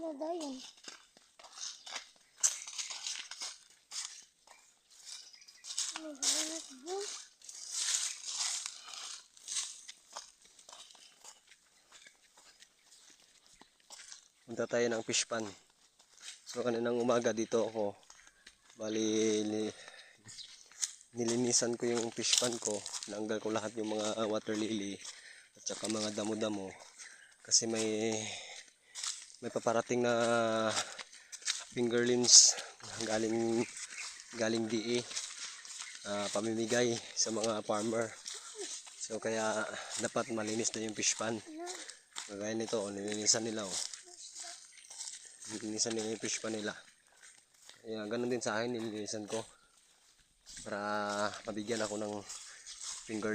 Dayon. Ano ba yan? Subong. Punta tayo ng fish pan. So kaninang umaga dito ako. Bali li- nilinisan ko yung fish pan ko. Nanggal ko lahat yung mga water lily at saka mga damo-damo. Kasi may may paparating na fingerlings galing galing DE ah, pamimigay sa mga farmer. So kaya dapat malinis na yung fish pan. Kagaya nito, oh, nilinisan nila oh. Nilinisan nila yung fish pan nila. Kaya ganun din sa akin, nilinisan ko. Para mabigyan ako ng finger